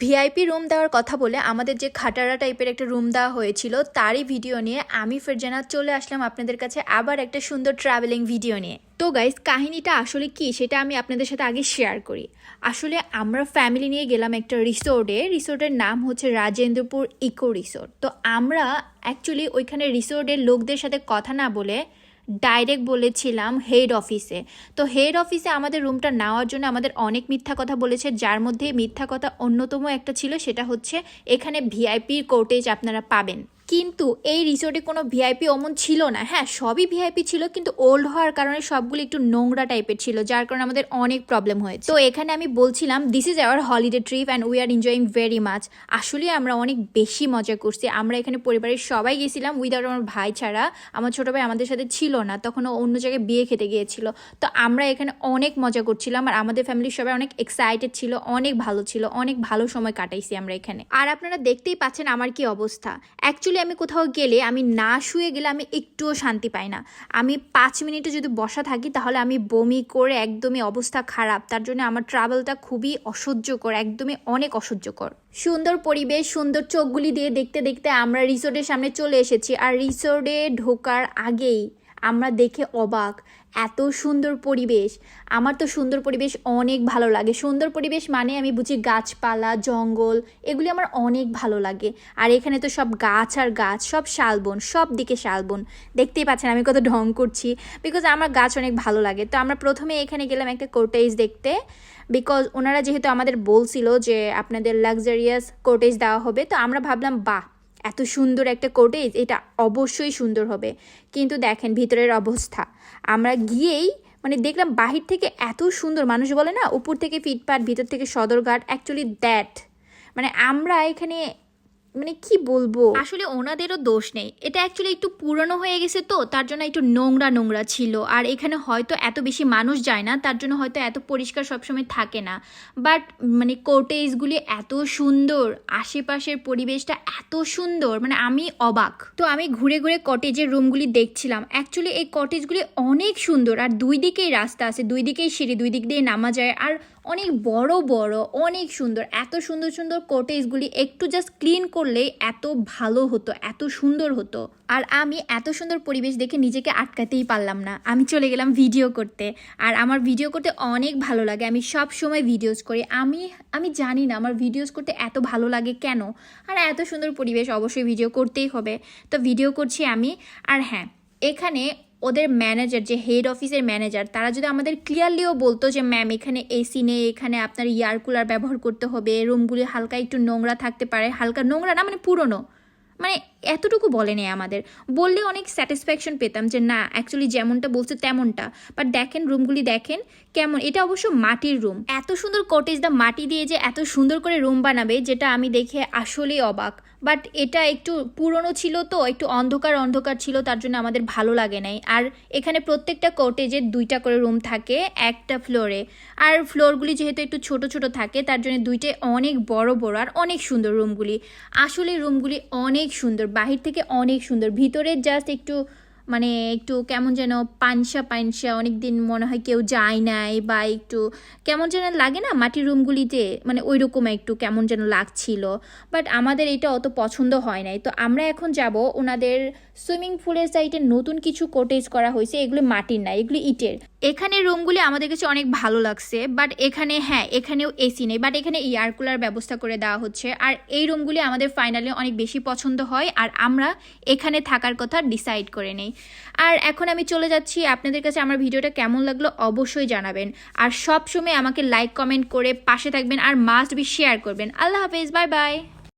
VIP room দেওয়ার কথা বলে আমাদের যে খাটারা টাইপের একটা রুম দেওয়া হয়েছিল, তারই ভিডিও নিয়ে আমি ফেরজানা চলে আসলাম আপনাদের কাছে আবার একটা সুন্দর ট্রাভেলিং ভিডিও নিয়ে। তো গাইজ কাহিনীটা আসলে কি সেটা আমি আপনাদের সাথে আগে শেয়ার করি। আসলে আমরা ফ্যামিলি নিয়ে গেলাম একটা রিসোর্টে রিসোর্টের নাম হচ্ছে রাজেন্দ্রপুর ইকো রিসোর্ট তো আমরা অ্যাকচুয়ালি ওইখানে রিসোর্টের লোকদের সাথে কথা না বলে ডাইরেক্ট বলেছিলাম হেড অফিসে। তো হেড অফিসে আমাদের রুমটা নেওয়ার জন্য আমাদের অনেক মিথ্যা কথা বলেছে, যার মধ্যে মিথ্যা কথা অন্যতম একটা ছিল, সেটা হচ্ছে এখানে ভিআইপি কোর্টেজ আপনারা পাবেন। কিন্তু এই রিসোর্টে কোনো ভিআইপি অমন ছিল না। হ্যাঁ সবই ভিআইপি ছিল, কিন্তু ওল্ড হওয়ার কারণে সবগুলো একটু নোংরা টাইপের ছিল, যার কারণে আমাদের অনেক প্রবলেম হয়েছে। তো এখানে আমি বলছিলাম this is our holiday trip and we are enjoying very much আসলে আমরা অনেক বেশি মজা করছি। আমরা এখানে পরিবারের সবাই গেছিলাম উইদাউট আমার ভাই ছাড়া। আমার ছোটো ভাই আমাদের সাথে ছিল না, তখন ও অন্য জায়গায় বিয়ে খেতে গিয়েছিল। তো আমরা এখানে অনেক মজা করছিলাম আর আমাদের ফ্যামিলির সবাই অনেক এক্সাইটেড ছিল, অনেক ভালো ছিল, অনেক ভালো সময় কাটাইছি আমরা এখানে। আর আপনারা দেখতেই পাচ্ছেন আমার কি অবস্থা। অ্যাকচুয়ালি আমি কোথাও গেলে, আমি না শুয়ে গেলে আমি একটুও শান্তি পাই না। আমি পাঁচ মিনিটে যদি বসা থাকি, তাহলে আমি বমি করে একদমই অবস্থা খারাপ। তার জন্য আমার ট্রাভেলটা খুবই অসহ্যকর, একদমই অনেক অসহ্যকর। সুন্দর পরিবেশ, সুন্দর চোখগুলি দিয়ে দেখতে দেখতে আমরা রিসোর্টের সামনে চলে এসেছি। আর রিসোর্টে ঢোকার আগেই আমরা দেখে অবাক। এত সুন্দর পরিবেশ। আমার তো সুন্দর পরিবেশ অনেক ভালো লাগে। সুন্দর পরিবেশ মানে আমি বুঝি গাছপালা, জঙ্গল, এগুলি আমার অনেক ভালো লাগে। আর এখানে তো সব গাছ আর গাছ, সব শালবন, সব দিকে শালবন। দেখতেই পাচ্ছেন আমি কত ঢং করছি। বিকজ আমার গাছ অনেক ভালো লাগে। তো আমরা প্রথমে এখানে গেলাম একটা কোটেজ দেখতে। বিকজ ওনারা যেহেতু আমাদের বলছিল যে আপনাদের লাক্সারিয়াস কোটেজ দেওয়া হবে, তো আমরা ভাবলাম, বাহ এত সুন্দর একটা কোটেজ এটা অবশ্যই সুন্দর হবে। কিন্তু দেখেন ভিতরের অবস্থা। আমরা গিয়েই মানে দেখলাম বাহির থেকে এত সুন্দর, মানুষ বলে না, উপর থেকে ফিটপাট ভিতর থেকে সদরঘাট অ্যাকচুয়ালি দ্যাট মানে আমরা এখানে মানে কি বলব? আসলে ওনাদেরও দোষ নেই। এটা অ্যাকচুয়ালি একটু পুরনো হয়ে গেছে তো, তার জন্য একটু নোংরা নোংরা ছিল। আর এখানে হয়তো এত বেশি মানুষ যায় না, তার জন্য হয়তো এত পরিষ্কার সবসময় থাকে না। বাট মানে কোটেজগুলি এত সুন্দর, আশেপাশের পরিবেশটা এত সুন্দর মানে আমি অবাক। তো আমি ঘুরে ঘুরে কটেজের রুমগুলি দেখছিলাম। অ্যাকচুয়ালি এই কটেজগুলি অনেক সুন্দর, আর দুই দিকেই রাস্তা আছে, দুই দিকেই সিঁড়ি, দুই দিক দিয়ে নামা যায়। আর অনেক বড় বড়, অনেক সুন্দর। এত সুন্দর সুন্দর কোটেজগুলি একটু জাস্ট ক্লিন করলেই এত ভালো হতো, এত সুন্দর হতো। আর আমি এত সুন্দর পরিবেশ দেখে নিজেকে আটকাতেই পারলাম না। আমি চলে গেলাম ভিডিও করতে। আর আমার ভিডিও করতে অনেক ভালো লাগে। আমি সব সময় ভিডিওস করি। আমি আমি জানি না আমার ভিডিওস করতে এত ভালো লাগে কেন? আর এত সুন্দর পরিবেশ অবশ্যই ভিডিও করতেই হবে। তো ভিডিও করছি আমি। আর হ্যাঁ এখানে ওদের ম্যানেজার যে হেড অফিসের ম্যানেজার তারা যদি আমাদের ক্লিয়ারলিও বলতো যে ম্যাম এখানে এসি নেই, এখানে আপনার ইয়ার কুলার ব্যবহার করতে হবে রুমগুলি হালকা একটু নোংরা থাকতে পারে। হালকা নোংরা না মানে পুরনো। মানে এতটুকু বলেনি আমাদের। বললে অনেক স্যাটিসফ্যাকশন পেতাম যে, না অ্যাকচুয়ালি যেমনটা বলছে তেমনটা। বাট দেখেন রুমগুলি দেখেন কেমন। এটা অবশ্য মাটির রুম এত সুন্দর কটেজ দা মাটি দিয়ে যে এত সুন্দর করে রুম বানাবে, যেটা আমি দেখে আসলেই অবাক। বাট এটা একটু পুরনো ছিল তো, একটু অন্ধকার অন্ধকার ছিল, তার জন্য আমাদের ভালো লাগে নাই। আর এখানে প্রত্যেকটা কটেজের দুইটা করে রুম থাকে, একটা ফ্লোরে আর ফ্লোরগুলি যেহেতু একটু ছোট ছোট থাকে, তার জন্য দুইটাই অনেক বড় বড় আর অনেক সুন্দর রুমগুলি আসলে রুমগুলি অনেক সুন্দর। বাহির থেকে অনেক সুন্দর। ভিতরের জাস্ট একটু মানে একটু কেমন যেন পানসা পানসা অনেক দিন মনে হয় কেউ যায় নাই বা একটু কেমন যেন লাগে না মাটির রুমগুলিতে মানে ওই রকম একটু কেমন যেন লাগছিল। বাট আমাদের এটা অত পছন্দ হয় নাই। তো আমরা এখন যাব ওনাদের সুইমিং পুলের সাইডে নতুন কিছু কোটেজ করা হয়েছে, এগুলো মাটির না, এগুলো ইটের। এখানে রুমগুলি আমাদের কাছে অনেক ভালো লাগছে বাট এখানে হ্যাঁ এখানেও এসি নেই বাট এখানে এয়ার কুলার ব্যবস্থা করে দেওয়া হচ্ছে। আর এই রুমগুলি আমাদের ফাইনালি অনেক বেশি পছন্দ হয়, আর আমরা এখানে থাকার কথা ডিসাইড করে নেই। আর এখন আমি চলে যাচ্ছি। আপনাদের কাছে আমার ভিডিওটা কেমন লাগল অবশ্যই জানাবেন। আর সবসময় আমাকে লাইক কমেন্ট করে পাশে থাকবেন আর মাস্ট বি শেয়ার করবেন। আল্লাহ হাফেজ বাই বাই